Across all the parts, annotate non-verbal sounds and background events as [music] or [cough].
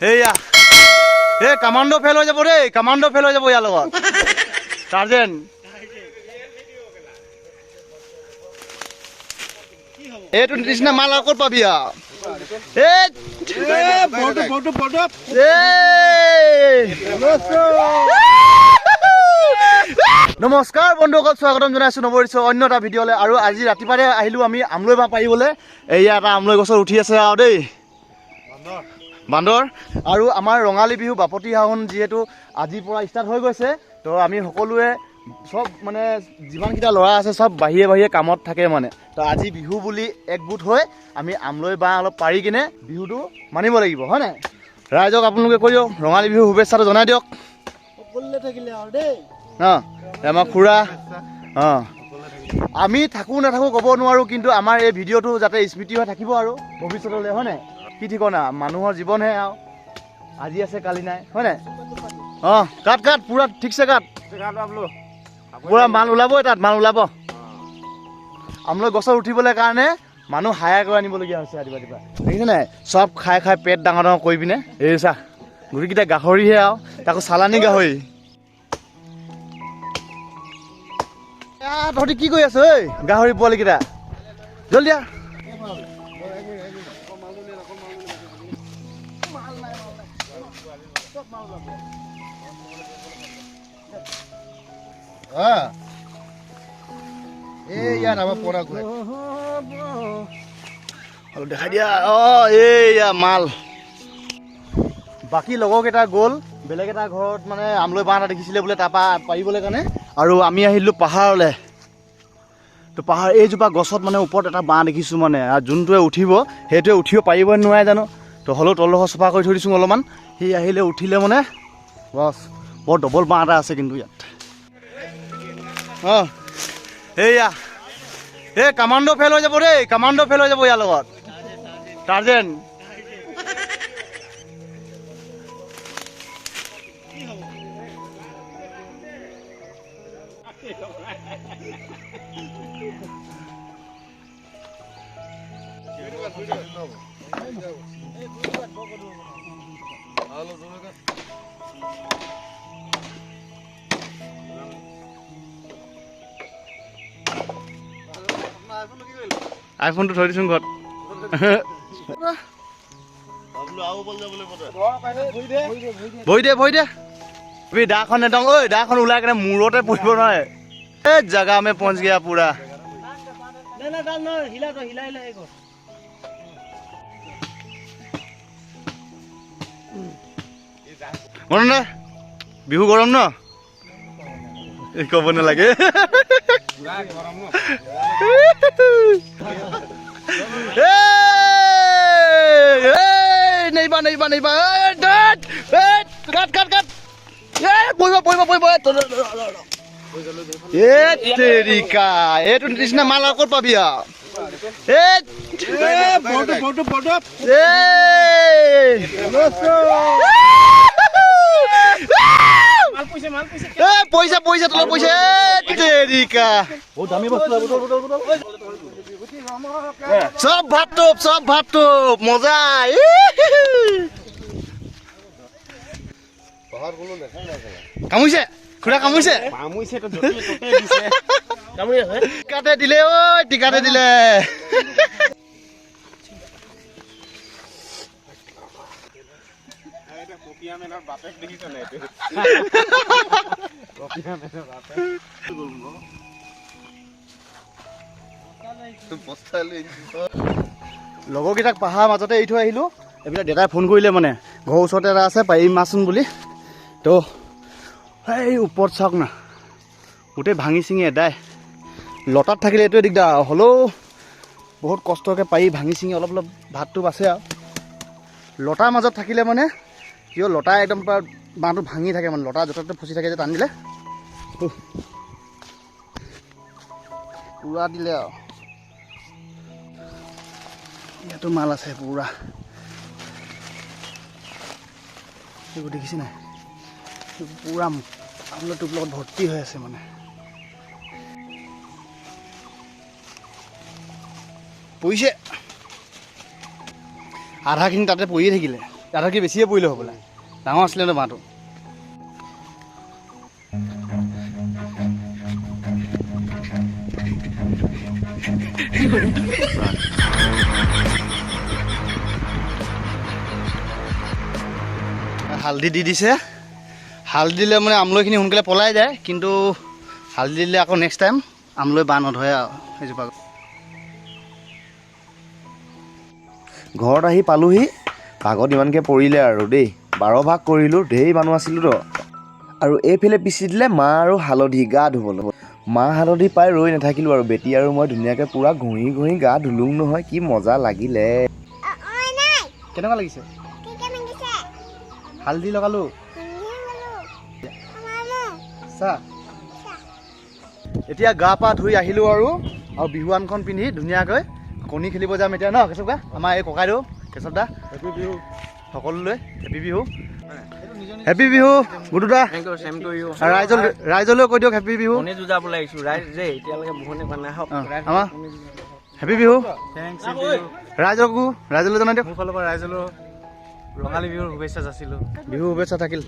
এইয়া এই commando fail হৈ যাব দেই কামাণ্ডো ফেল হৈ যাব ইয়াৰ লগত চাৰ্জেণ্ট এইটো নিচিনা মাল আৰু পাবি আৰু! নমস্কাৰ বন্ধুসকল স্বাগতম জনাইছোঁ নৱৰিছোঁ অন্য এটা ভিডিঅ'লৈ। আৰু আজি ৰাতিপুৱাতে আহিলোঁ আমি আমলৈ বাঁহ পাৰিবলৈ এয়া এটা আমলৈ গছত উঠি আছে আৰু দেই। বান্দৰ। আৰু আমাৰ ৰঙালী বিহু বাপতি সাহোন যিহেতু আজিৰ পৰা ষ্টাৰ্ট হৈ গৈছে তো আমি সকলোৱে চব মানে যিমানকেইটা ল'ৰা আছে চব বাহিৰে বাহিৰে কামত থাকে মানে। তো আজি বিহু বুলি একগোট হৈ আমি আমলৈ বাঁহ অলপ পাৰি কিনে বিহুটো মানিব লাগিব হয় নাই? ৰাইজক আপোনালোকে কৈ দিয়ক ৰঙালী বিহু শুভেচ্ছাটো জনাই দিয়ক। সকলোৱে থাকিলে আৰু দেই। অঁ। আমাৰ খুৰা অঁ। আমি থাকোঁ নাথাকোঁ ক'ব নোৱাৰোঁ কিন্তু আমাৰ এই ভিডিঅ'টো যাতে স্মৃতি হৈ থাকিব আৰু ভৱিষ্যতলৈ হয় নাই? কি ঠিকনা? মানুহৰ জীৱনহে আৰু। আজি আছে কালি নাই হয় নাই? অঁ কাট কাট পূৰা ঠিকছে কাট। পূৰা মাল ওলাবই তাত মাল ওলাব। আমলৈ গছত উঠিবলৈ কাৰণে মানুহ হায়াৰ কৰি আনিবলগীয়া হৈছে ৰাতিপুৱা দেখিছে নাই? চব খাই খাই পেট ডাঙৰ ডাঙৰ কৰি পিনে। এই চা গোটেইকেইটা গাহৰিহে আৰু তাকো চালানী গাহৰি। তহঁতি কি কৰি আছ ঐ গাহৰি পোৱালিকেইটা জলদি আহ। দেখাই দিয়া। অঁ এইয়া মাল। বাকী লগৰকেইটা গ'ল। বেলেগ এটা ঘৰত মানে আমলৈ বাঁহ এটা দেখিছিলে বোলে তাৰপৰা পাৰিবলৈ কাৰণে। আৰু আমি আহিলোঁ পাহাৰলৈ। তো পাহাৰ এইজোপা গছত মানে ওপৰত এটা বাঁহ দেখিছোঁ মানে আৰু যোনটোৱে উঠিব, সেইটোৱে উঠিব পাৰিব নোৱাৰে জানো? তো হ'লেও তলডোখৰ চফা কৰি থৈ দিছোঁ অলপমান। সি আহিলে উঠিলে মানে বছ, বৰ ডবল বাঁহ এটা আছে কিন্তু ইয়াত। অঁ, এইয়া। এই কামাণ্ড ফেল হৈ যাব দেই কামাণ্ড ফেল হৈ যাব ইয়াৰ লগত। টাৰ্জেণ্ট আইফোনটো থৈ দিছোং ঘৰত। ভৰি দে ভৰি দে। দাখন নেদং। ঐ দাখন ওলাই কেনে মূৰতে পৰিব নোৱাৰে হিলা তই হিলা হিলা এই কৰ মনত নাই বিহু গৰম ন ক'ব নালাগে এই, ধেৎ, এই, কাট কাট কাট পৰিব পৰিব পৰিব ক'ত পাবি আৰু এই বৰটো বৰটো বৰটো এই মাল পইচা মাল পইচা এ পইচা তলৰ পইচা এ। তেৰিকা বহুত দামী বস্তু চব ভাত টোপ চব ভাত টোপ মজা কামুৰিছে খুৰা কামুৰিছে? কামুৰিছে তো য'তে ত'তে দিছে। কামুৰি আছে? টিকাতে দিলে ঐ টিকাতে দিলে। লগৰকেইটাক পাহাৰ মাজতে এৰি থৈ আহিলোঁ। এইবিলাক দেউতাই ফোন কৰিলে মানে ঘৰৰ ওচৰতে এটা আছে পাৰিম মাচোন বুলি। তো এই ওপৰত চাওক না। গোটেই ভাঙি চিঙি এদাই লতাত থাকিলে এইটোৱে দিগদাৰ। হ'লেও বহুত কষ্টকৈ পাৰি ভাঙি চিঙি অলপ অলপ ভাতটো বাচে আৰু। লতাৰ মাজত থাকিলে মানে কিয় লতা একদম পূৰা বাঁহটো ভাঙি থাকে মানে। লতা য'তে ত'তে ফচি থাকে যে টান দিলে। পূৰা দিলে আৰু। ইয়াতো মাল আছে পূৰা। এইবোৰ দেখিছে নাই? পূৰা আমলা লগত ভর্তি হৈ আছে মানে। পৰিছে। আধাখিনি তাতে পৰিয়ে থাকিলে। আধাখিনি বেছিয়ে পৰিলে হ'বলা। ডাঙৰ আছিলে ন মাহটো? হালধি দি দিছে। হালধি দিলে মানে আমলৈখিনি সোনকালে পলাই যায় কিন্তু হালধি দিলে আকৌ নেক্সট টাইম আমলৈ বাঁহ নধৰে আৰু সেইজোপা ঘৰত আহি পালোহি ভাগত ইমানকৈ পৰিলে আৰু দেই। বাৰ ভাগ কৰিলোঁ ঢেৰ মানুহ আছিলোঁ তো আৰু এইফালে পিচি দিলে মাহ আৰু হালধি গা ধুবলৈ মাহ হালধি পাই ৰৈ নাথাকিলোঁ আৰু বেটি আৰু মই ধুনীয়াকৈ পূৰা ঘঁহি ঘঁহি গা ধুলোং নহয় কি মজা লাগিলে। কেনেকুৱা লাগিছে? হালধি লগালোঁ। চা। এতিয়া গা পা ধুই আহিলোঁ আৰু আৰু বিহুৱানখন পিন্ধি ধুনীয়াকৈ কণী খেলিব যাম এতিয়া ন কেশৱ দা আমাৰ এই ককাইদেউ কেশৱ দা হেপী বিহু। সকলোলৈ happy Bihu. Happy Bihu Gudu the thank you same to you আৰু ৰাইজলৈ ৰাইজলৈ কৈ দিয়ক হেপী বিহু। আমাৰ হেপী বিহু। ৰাইজকো ৰাইজলৈ জনাই দিয়ক। মোৰ ফালৰ পৰা ৰাইজলৈ ৰঙালী বিহুৰ শুভেচ্ছা যাচিলোঁ। বিহু শুভেচ্ছা থাকিল।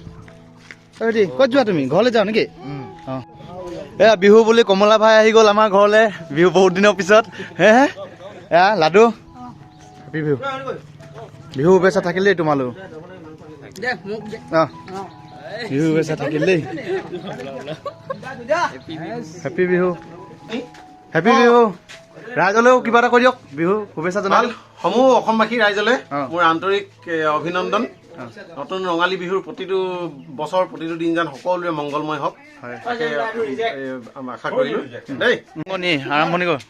ঐ দি ক'ত যোৱা তুমি? ঘৰলৈ যাওঁ নেকি? অঁ। এয়া বিহু বুলি কমলা ভাই আহি গ'ল আমাৰ ঘৰলৈ বিহু বহুত দিনৰ পিছত। হে হে? এয়া লাডু। হেপী বিহু। বিহু শুভেচ্ছা থাকিল দেই তোমালোক। অঁ। বিহু শুভেচ্ছা থাকিল দেই। হেপী বিহু। হেপী বিহু। ৰাইজলৈও কিবা এটা কৈ দিয়ক। বিহু শুভেচ্ছা জনাল সমূহ অসমবাসী ৰাইজলৈ অ। মোৰ আন্তৰিক অভিনন্দন। নতুন ৰঙালী বিহুৰ প্ৰতিটো বছৰ প্ৰতিটো দিন যেন সকলোৰে মংগলময় হওক আশা কৰিলো দেই মণি আৰম্ভণি গ'ল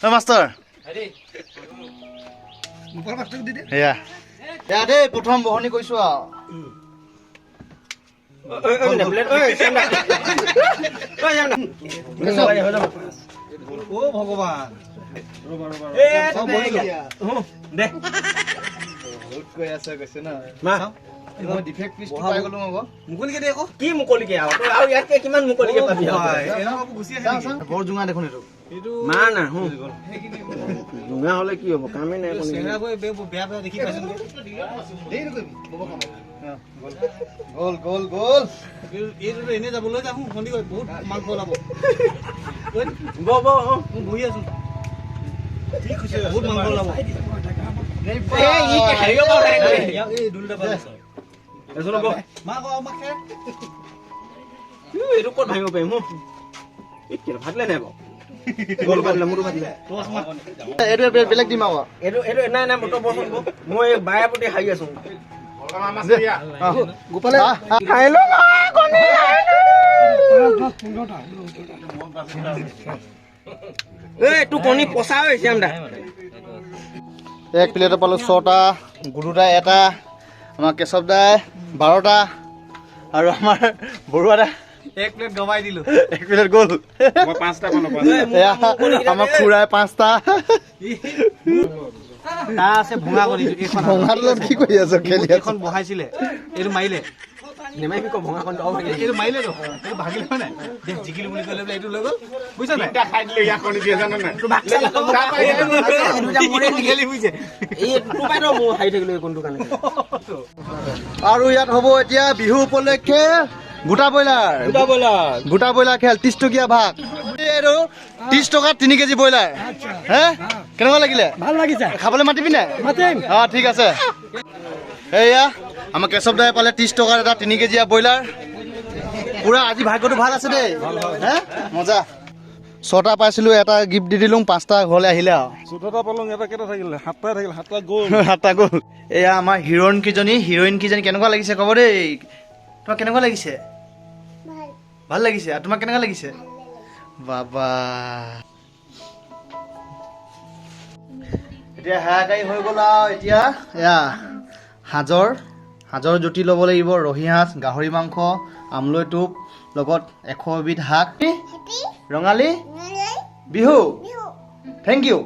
অ মাষ্টৰ ভগৱান জোঙা হলে কি হব? কামে নাই এনে যাবলৈ যাব বহুত মাংস ওলাব। [laughs] বহি আছো। মোক ভাগিলে নাই বাৰু গ'ল ভাগিলে মোৰতো ভাগিলে এইটো বে- বেলেগ দিম আকৌ এইটো এইটো নাই নাই বৰষুণ মই বায়ে প্ৰতি হাৰি আছো গোপালে পচা হৈছে আমদা। এক প্লেটত পালোঁ ছটা গুৰুদাই এটা আমাৰ কেশৱ দাই বাৰটা আৰু আমাৰ বৰুৱা দাই এক প্লেট গমাই দিলো। এক প্লেট গ'ল। আমাৰ খুৰাই পাঁচটা। ভঙা কণী এইখন কি কৰি আছ খেলি আছ? এইখন বহাইছিলে এইটো মাৰিলে। নেমাৰিবি ক ভঙা কণী এইটো মাৰিলে তো। এইটো ভাগিলে হয় নাই দে জিকিলো বুলি ক'লে বোলে এইটো লৈ গ'ল। বুজিছ নাই? খাই দিলে ইয়াক কণী দিয়ে জানো নাই? আৰু ইয়াত হ'ব এতিয়া বিহু উপলক্ষে গোটা ব্ৰইলাৰ। গোটা ব্ৰইলাৰ। খেল ত্ৰিছ টকীয়া ভাগ। এইটো ত্ৰিছ টকাত তিনি কেজি ব্ৰইলাৰ। হে? কেনেকুৱা লাগিলে? ভালো লাগিছে। খাবলৈ মাতিবি নাই? মাতিম। অঁ ঠিক আছে। এয়া আমাৰ কেশৱ দাই পালে ত্ৰিছ টকাৰ এটা তিনি কেজিয়া ব্ৰইলাৰ। পুৰা আজি ভাগ্যটো ভালো আছে দেই। হে? মজা। ছটা পাইছিলোঁ এটা গিফ্ট দি দিলোঁ পাঁচটা ঘৰলৈ আহিলে আৰু। চৈধ্যটা পালোঁ এটা কেইটা থাকিলে? সাতটাই থাকিলে সাতটা গ'ল। [laughs] সাতটা গ'ল। এয়া আমাৰ হিৰইন কেইজনী হিৰইন কেইজনী কেনেকুৱা লাগিছে ক'ব দেই? তোমাক কেনেকুৱা লাগিছে? ভালো। লাগিছে? আৰু তোমাক কেনেকুৱা লাগিছে? বাবা। এতিয়া হাহাকাৰী হৈ গ'ল আৰু এতিয়া এয়া সাজৰ। সাজৰ জুতি ল'ব লাগিব ৰহি সাজ গাহৰি মাংস আমলৈ টোপ লগত এশ এবিধ শাক। ৰঙালী? বিহু। Thank you.